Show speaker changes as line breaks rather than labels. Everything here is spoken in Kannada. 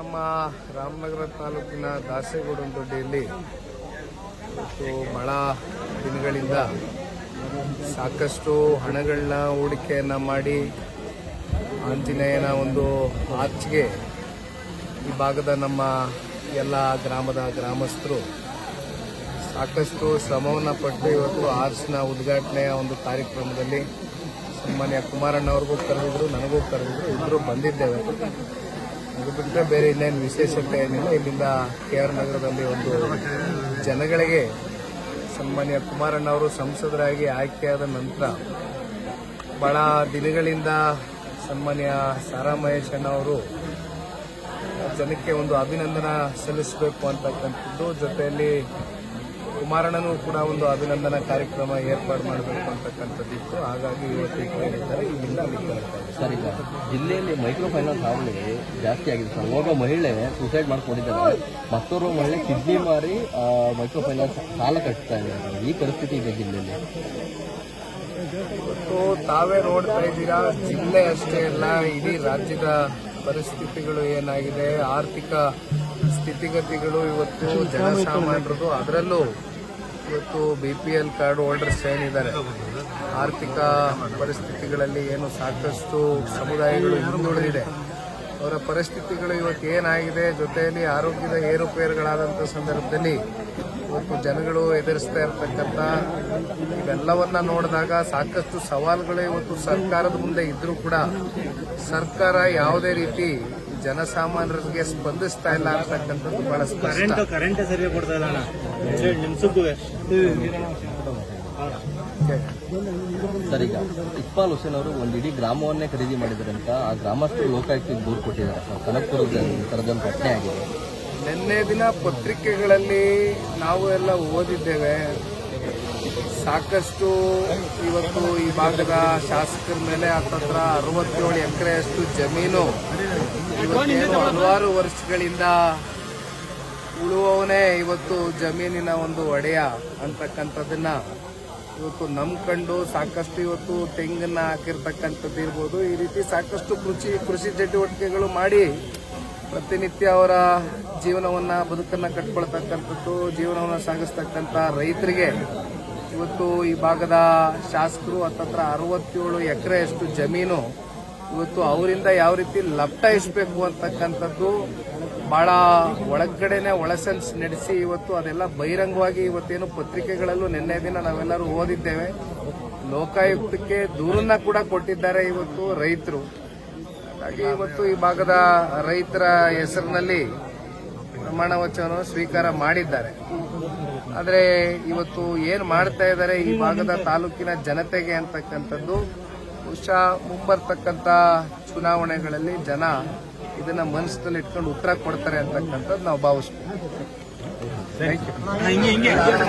ನಮ್ಮ ರಾಮನಗರ ತಾಲೂಕಿನ ದಾಸೇಗೌಡನದೊಡ್ಡಿಯಲ್ಲಿ ಇವತ್ತು ಬಹಳ ದಿನಗಳಿಂದ ಸಾಕಷ್ಟು ಹಣಗಳನ್ನ ಹೂಡಿಕೆಯನ್ನು ಮಾಡಿ ಆಂಜನೇಯನ ಒಂದು ಆರ್ಚ್ಗೆ ಈ ಭಾಗದ ನಮ್ಮ ಎಲ್ಲ ಗ್ರಾಮದ ಗ್ರಾಮಸ್ಥರು ಸಾಕಷ್ಟು ಶ್ರಮವನ್ನು ಪಟ್ಟು ಇವತ್ತು ಆರ್ಚ್ನ ಉದ್ಘಾಟನೆಯ ಒಂದು ಕಾರ್ಯಕ್ರಮದಲ್ಲಿ ಸನ್ಮಾನ್ಯ ಕುಮಾರಣ್ಣವ್ರಿಗೂ ಕರೆದಿದ್ರು, ನನಗೂ ಕರೆದಿದ್ರು ಇಬ್ಬರು ಬಂದಿದ್ದೇವೆ. ಅದು ಬಿಟ್ಟರೆ ಬೇರೆ ಇನ್ನೇನು ವಿಶೇಷತೆ ಏನಿಲ್ಲ. ಇಲ್ಲಿಂದ ಕೆ ಆರ್ ನಗರದಲ್ಲಿ ಒಂದು ಜನಗಳಿಗೆ ಸನ್ಮಾನ್ಯ ಕುಮಾರಣ್ಣವರು ಸಂಸದರಾಗಿ ಆಯ್ಕೆಯಾದ ನಂತರ ಬಹಳ ದಿನಗಳಿಂದ ಸನ್ಮಾನ್ಯ ಸಾರಾ ಮಹೇಶ್ ಅಣ್ಣವರು ಜನಕ್ಕೆ ಒಂದು ಅಭಿನಂದನ ಸಲ್ಲಿಸಬೇಕು ಅಂತಕ್ಕಂಥದ್ದು. ಜೊತೆಯಲ್ಲಿ ಕುಮಾರಣ್ಣನೂ ಕೂಡ ಒಂದು ಅಭಿನಂದನಾ ಕಾರ್ಯಕ್ರಮ ಏರ್ಪಾಡು ಮಾಡಬೇಕು ಅಂತಕ್ಕಂಥದ್ದಿತ್ತು. ಹಾಗಾಗಿ ಇವತ್ತು ಹೇಳಿದ್ದಾರೆ ಇಲ್ಲಿಂದ
ಸರ್ ಜಿಲ್ಲೆಯಲ್ಲಿ ಮೈಕ್ರೋ ಫೈನಾನ್ಸ್ ಹಾವಳಿ ಜಾಸ್ತಿ ಆಗಿದೆ ಸರ್. ಹೋಗೋ ಮಹಿಳೆ ಸೂಸೈಡ್ ಮಾಡ್ಕೊಂಡಿದ್ದಾರೆ ಮತ್ತೋರ್ವ ಮಹಿಳೆ ಕಿಡ್ನಿ ಮಾರಿ ಮೈಕ್ರೋ ಫೈನಾನ್ಸ್ ಸಾಲ ಕಟ್ತಾ ಇದೆ ಈ ಪರಿಸ್ಥಿತಿ ಇದೆ ಜಿಲ್ಲೆಯಲ್ಲಿ.
ಇವತ್ತು ತಾವೇ ನೋಡ್ತಾ ಇದ್ದೀರಾ? ಜಿಲ್ಲೆ ಅಷ್ಟೇ ಅಲ್ಲ ಇಡೀ ರಾಜ್ಯದ ಪರಿಸ್ಥಿತಿಗಳು ಏನಾಗಿದೆ? ಆರ್ಥಿಕ ಸ್ಥಿತಿಗತಿಗಳು ಇವತ್ತು ಜನಸಾಮಾನ್ಯರದು. ಅದರಲ್ಲೂ ಇವತ್ತು B P L card holders ಏನಿದ್ದಾರೆ ಆರ್ಥಿಕ ಪರಿಸ್ಥಿತಿಗಳಲ್ಲಿ ಏನು ಸಾಕಷ್ಟು ಸಮುದಾಯಗಳು ಹಿಂದುಳಿದಿದೆ. ಅವರ ಪರಿಸ್ಥಿತಿಗಳು ಇವತ್ತು ಏನಾಗಿದೆ? ಜೊತೆಯಲ್ಲಿ ಆರೋಗ್ಯದ ಏರುಪೇರುಗಳಾದಂಥ ಸಂದರ್ಭದಲ್ಲಿ ಇವತ್ತು ಜನಗಳು ಎದುರಿಸ್ತಾ ಇರತಕ್ಕಂಥ ಇವೆಲ್ಲವನ್ನ ನೋಡಿದಾಗ ಸಾಕಷ್ಟು ಸವಾಲುಗಳು ಇವತ್ತು ಸರ್ಕಾರದ ಮುಂದೆ ಇದ್ರೂ ಕೂಡ ಸರ್ಕಾರ ಯಾವುದೇ ರೀತಿ ಜನಸಾಮಾನ್ಯರಿಗೆ ಸ್ಪಂದಿಸ್ತಾ ಇಲ್ಲ ಅಂತಕ್ಕಂಥದ್ದು ಬಹಳ ಕರೆಂಟ್
ಕರೆಂಟ್ ಸರಿಯಾಗಿ ಕೊಡ್ತಾ ಇಲ್ಲ
ಸರ್ ಈಗ ಇಕ್ಬಾಲ್ ಹುಸೇನ್ ಅವರು ಒಂದು ಇಡೀ ಗ್ರಾಮವನ್ನೇ ಖರೀದಿ ಮಾಡಿದ್ದಾರೆ ಅಂತ ಆ ಗ್ರಾಮಸ್ಥರು ಲೋಕಾಯುಕ್ತಕ್ಕೆ ದೂರು ಕೊಟ್ಟಿದ್ದಾರೆ. ಸರ್ ಕನಕಪುರದ ಥರದೊಂದು ಘಟನೆ ಆಗಿದೆ.
ನಿನ್ನೆ ದಿನ ಪತ್ರಿಕೆಗಳಲ್ಲಿ ನಾವು ಎಲ್ಲ ಓದಿದ್ದೇವೆ. ಸಾಕಷ್ಟು ಇವತ್ತು ಈ ಭಾಗದ ಶಾಸಕರ ಮೇಲೆ ಹತ್ತತ್ರ ಅರವತ್ತೇಳು ಎಕರೆಯಷ್ಟು ಜಮೀನು ಹಲವಾರು ವರ್ಷಗಳಿಂದ ಉಳುವವನೇ ಇವತ್ತು ಜಮೀನಿನ ಒಂದು ಒಡೆಯ ಅಂತಕ್ಕಂಥದ್ದನ್ನ ಇವತ್ತು ನಂಬ್ಕೊಂಡು ಸಾಕಷ್ಟು ಇವತ್ತು ತೆಂಗನ್ನ ಹಾಕಿರ್ತಕ್ಕಂಥದ್ದು ಇರ್ಬೋದು. ಈ ರೀತಿ ಸಾಕಷ್ಟು ಕೃಷಿ ಕೃಷಿ ಚಟುವಟಿಕೆಗಳು ಮಾಡಿ ಪ್ರತಿನಿತ್ಯ ಅವರ ಜೀವನವನ್ನ ಬದುಕನ್ನ ಕಟ್ಕೊಳ್ತಕ್ಕಂಥದ್ದು, ಜೀವನವನ್ನ ಸಾಗಿಸ್ತಕ್ಕಂಥ ರೈತರಿಗೆ ಇವತ್ತು ಈ ಭಾಗದ ಶಾಸಕರು ಹತ್ತತ್ರ ಅರವತ್ತೇಳು ಎಕರೆಯಷ್ಟು ಜಮೀನು ಇವತ್ತು ಅವರಿಂದ ಯಾವ ರೀತಿ ಲಪ್ಟಾಯಿಸಬೇಕು ಅಂತಕ್ಕಂಥದ್ದು ಬಹಳ ಒಳಗಡೆನೆ ಒಳಸೆನ್ಸ್ ನಡೆಸಿ ಇವತ್ತು ಅದೆಲ್ಲ ಬಹಿರಂಗವಾಗಿ ಇವತ್ತೇನು ಪತ್ರಿಕೆಗಳಲ್ಲೂ ನಿನ್ನೆ ದಿನ ನಾವೆಲ್ಲರೂ ಓದಿದ್ದೇವೆ. ಲೋಕಾಯುಕ್ತಕ್ಕೆ ದೂರನ್ನ ಕೂಡ ಕೊಟ್ಟಿದ್ದಾರೆ ಇವತ್ತು ರೈತರು. ಹಾಗಾಗಿ ಇವತ್ತು ಈ ಭಾಗದ ರೈತರ ಹೆಸರಿನಲ್ಲಿ ಪ್ರಮಾಣ ವಚನವನ್ನು ಸ್ವೀಕಾರ ಮಾಡಿದ್ದಾರೆ. ಆದರೆ ಇವತ್ತು ಏನು ಮಾಡ್ತಾ ಇದ್ದಾರೆ ಈ ಭಾಗದ ತಾಲೂಕಿನ ಜನತೆಗೆ ಅಂತಕ್ಕಂಥದ್ದು ಬಹುಶಃ ಮುಂಬರ್ತಕ್ಕಂಥ ಚುನಾವಣೆಗಳಲ್ಲಿ ಜನ ಇದನ್ನ ಮನಸ್ಸಿನಲ್ಲಿ ಇಟ್ಕೊಂಡು ಉತ್ತರ ಕೊಡ್ತಾರೆ ಅಂತಕ್ಕಂಥದ್ದು ನಾವು ಭಾವಿಸ್ತೀವಿ.